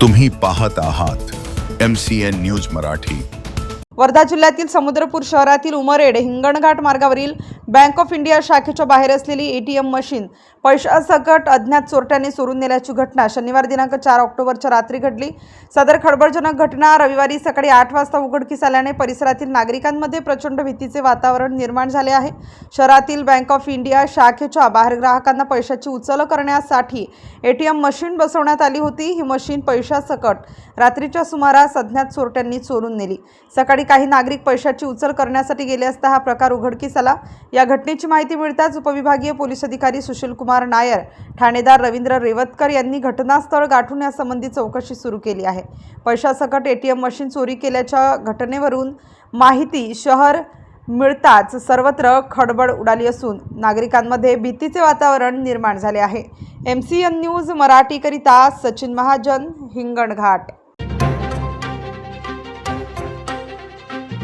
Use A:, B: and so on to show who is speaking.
A: तुम्ही पाहत आहात M C N news Marathi.
B: Wardha जिल्ह्यातील समुद्रपूर शहरातील उमरेड हिंगणघाट मार्गावरील बँक ऑफ इंडिया शाखेच्या बाहेर असलेली ए टी एम मशीन पैशासकट अज्ञात चोरट्याने चोरून नेल्याची घटना शनिवार दिनांक चार ऑक्टोबरच्या रात्री घडली. सदर खळबळजनक घटना रविवारी सकाळी आठ वाजता उघडकीस आल्याने परिसरातील नागरिकांमध्ये प्रचंड भीतीचे वातावरण निर्माण झाले आहे. शहरातील बँक ऑफ इंडिया शाखेच्या बाहेर ग्राहकांना पैशाची उचल करण्यासाठी ए टी एम मशीन बसवण्यात आली होती. ही मशीन पैशासकट रात्रीच्या सुमारास अज्ञात चोरट्यांनी चोरून नेली. सकाळी काही नागरिक पैशाची उचल करण्यासाठी गेले असता हा प्रकार उघडकीस आला. या घटनेची माहिती मिळताच उपविभागीय पोलीस अधिकारी सुशील कुमार नायर ठाणेदार रवींद्र रेवतकर यांनी घटनास्थळ गाठून यासंबंधी चौकशी सुरू केली आहे. पैशासकट एटीएम मशीन चोरी केल्याच्या घटनेवरून माहिती शहर मिळताच सर्वत्र खडबड उडाली असून नागरिकांमध्ये भीतीचे वातावरण निर्माण झाले आहे. एम सी एन न्यूज मराठीकरिता सचिन महाजन हिंगणघाट.